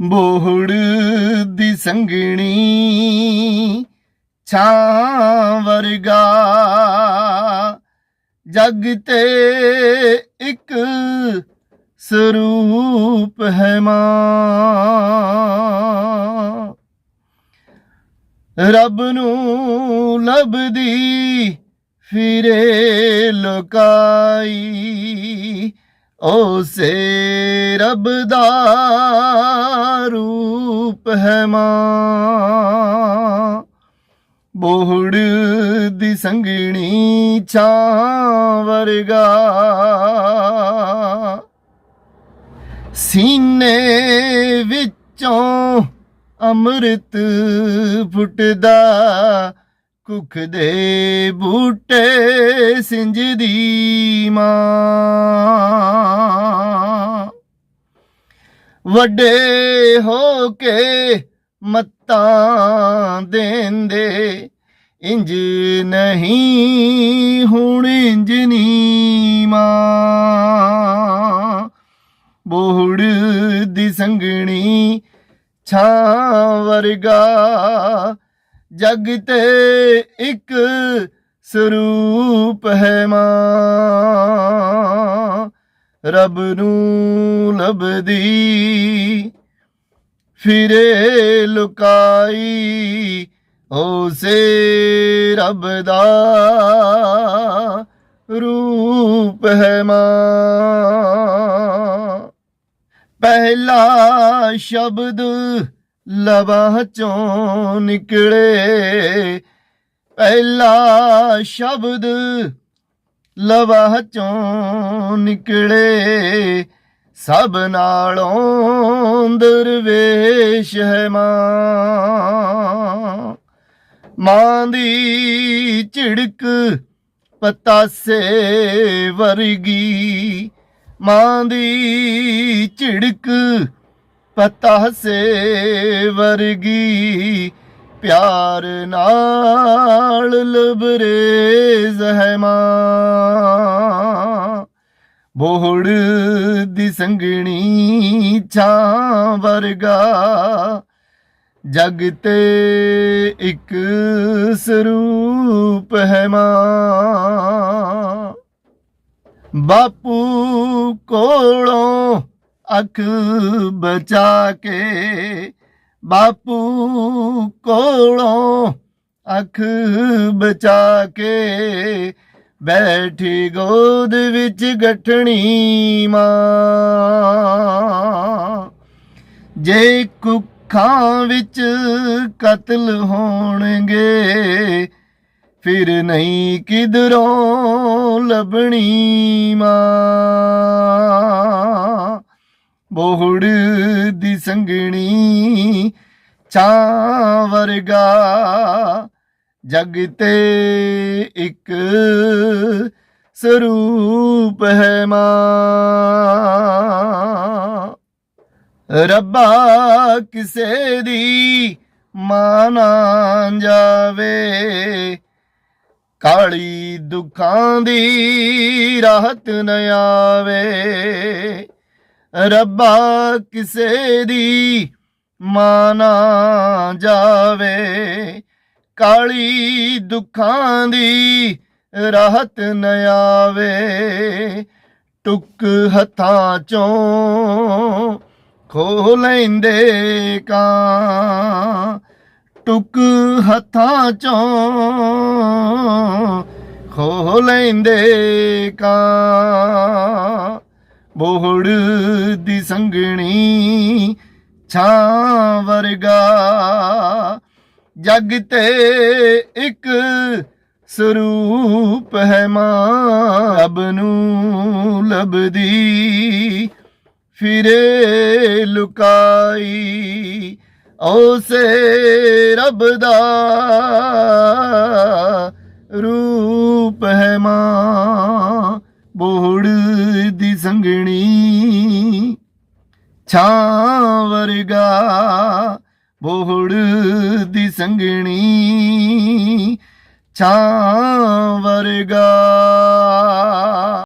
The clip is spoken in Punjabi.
ਬੋਹੜ ਦੀ ਸੰਗਣੀ ਛਾਂ ਵਰਗਾ। ਜਗ ਤੇ ਇੱਕ ਸਰੂਪ ਹੈ ਮਾਂ। ਰੱਬ ਨੂੰ ਲੱਭਦੀ ਫਿਰੇ ਲੋਕਾਈ ਸੇ ਰੱਬ ਦਾ ਰੂਪ ਹੈ ਮਾਂ। ਬੋਹੜ ਦੀ ਸੰਗਣੀ ਛਾਂ ਵਰਗਾ। ਸੀਨੇ ਵਿੱਚੋਂ ਅੰਮ੍ਰਿਤ ਫੁੱਟਦਾ, ਕੁਖ ਦੇ ਬੂਟੇ ਸਿੰਜਦੀ ਮਾਂ। ਵੱਡੇ ਹੋ ਕੇ ਮੱਤਾਂ ਦੇਂਦੇ। ਇੰਜ ਨਹੀਂ ਹੁਣ ਇੰਜ ਨੀ ਮਾਂ ਬੋਹੜ ਦੀ ਸੰਗਣੀ ਛਾਂ ਵਰਗਾ ਜਗ ਤੇ ਇੱਕ ਸਰੂਪ ਹੈ ਮਾਂ। ਰੱਬ ਨੂੰ ਲੱਭਦੀ। ਫਿਰੇ ਲੁਕਾਈ ਉਸੇ ਰੱਬ ਦਾ ਰੂਪ ਹੈ ਮਾਂ। ਪਹਿਲਾ ਸ਼ਬਦ ਲਬਾਂ ਚੋਂ ਨਿਕਲੇ। ਪਹਿਲਾ ਸ਼ਬਦ ਲਵਾ ਚੋਂ ਨਿਕਲੇ, ਸਭ ਨਾਲੋਂ ਦਰਵੇਸ਼ ਹੈ ਮਾਂ। ਮਾਂ ਦੀ ਝਿੜਕ ਪਤਾਸੇ ਵਰਗੀ, ਮਾਂ ਦੀ ਝਿੜਕ ਪਤਾਸੇ ਵਰਗੀ ਪਿਆਰ ਨਾਲ ਲਬਰੇਜ਼ ਹੈ ਮਾਂ। ਬੋਹੜ ਦੀ ਸੰਗਣੀ ਛਾਂ ਵਰਗਾ ਜਗ ਤੇ ਇੱਕ ਸਰੂਪ ਹੈ ਮਾਂ। ਬਾਪੂ ਕੋਲੋਂ ਅੱਖ ਬਚਾ ਕੇ ਬਾਪੂ ਕੋਲੋਂ ਅੱਖ ਬਚਾ ਕੇ ਬੈਠੀ ਗੋਦ ਵਿੱਚ ਗਠਣੀ ਮਾਂ। ਜੇ ਕੁੱਖਾਂ ਵਿੱਚ ਕਤਲ ਹੋਣਗੇ, ਫਿਰ ਨਹੀਂ ਕਿਧਰੋਂ ਲੱਭਣੀ ਮਾਂ। ਬੋਹੜ ਦੀ ਸੰਗਣੀ ਛਾਂ ਵਰਗਾ ਜਗ ਤੇ ਇੱਕ ਸਰੂਪ ਹੈ ਮਾਂ। ਰੱਬਾ ਕਿਸੇ ਦੀ ਮਾਂ ਜਾਵੇ। ਕਾਲੀ ਦੁੱਖਾਂ ਦੀ ਰਾਹਤ ਨ ਆਵੇ। ਰੱਬਾ ਕਿਸੇ ਦੀ ਮਾਂ ਨਾ ਜਾਵੇ, ਕਾਲੀ ਦੁੱਖਾਂ ਦੀ ਰਾਹਤ ਨ ਆਵੇ। ਟੁੱਕ ਹੱਥਾਂ ਚੋਂ ਖੋ ਲੈਂਦੇ ਕਾਂ। ਟੁੱਕ ਹੱਥਾਂ ਚੋਂ ਖੋ ਲੈਂਦੇ ਕਾਂ। ਬੋਹੜ ਦੀ ਸੰਗਣੀ ਛਾਂ ਵਰਗਾ ਜਗ ਤੇ ਇੱਕ ਸਰੂਪ ਹੈ ਮਾਂ ਰੱਬ ਨੂੰ ਲੱਭਦੀ। ਫਿਰੇ ਲੁਕਾਈ ਉਸੇ ਰੱਬ ਦਾ ਰੂਪ ਹੈ ਮਾਂ ਬੋਹੜ ਦੀ ਸੰਗਣੀ ਛਾਂ ਵਰਗਾ ਬੋਹੜ ਦੀ ਸੰਗਣੀ ਛਾਂ ਵਰਗਾ